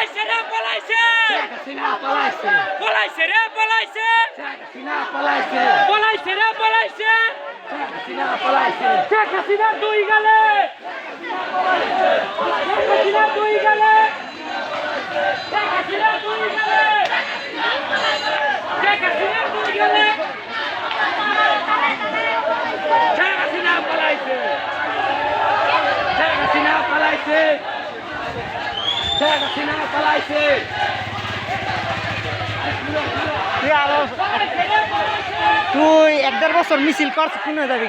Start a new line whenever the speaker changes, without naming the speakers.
পলাইছে রে পলাইছে।
হাসিনা পালাইছে।
পলাইছে রে পলাইছে।
হাসিনা পালাইছে।
পলাইছে রে পলাইছে।
হাসিনা পালাইছে।
শেখ হাসিনা দুই গেলে। শেখ হাসিনা দুই গেলে। শেখ হাসিনা দুই গেলে। শেখ হাসিনা দুই গেলে। শেখ হাসিনা পলাইছে।
শেখ হাসিনা পালাইছে। শেখ হাসিনা পালাইছে
তুই আরও তুই এক দেড় বছর মিছিল করছিস কোন যাবি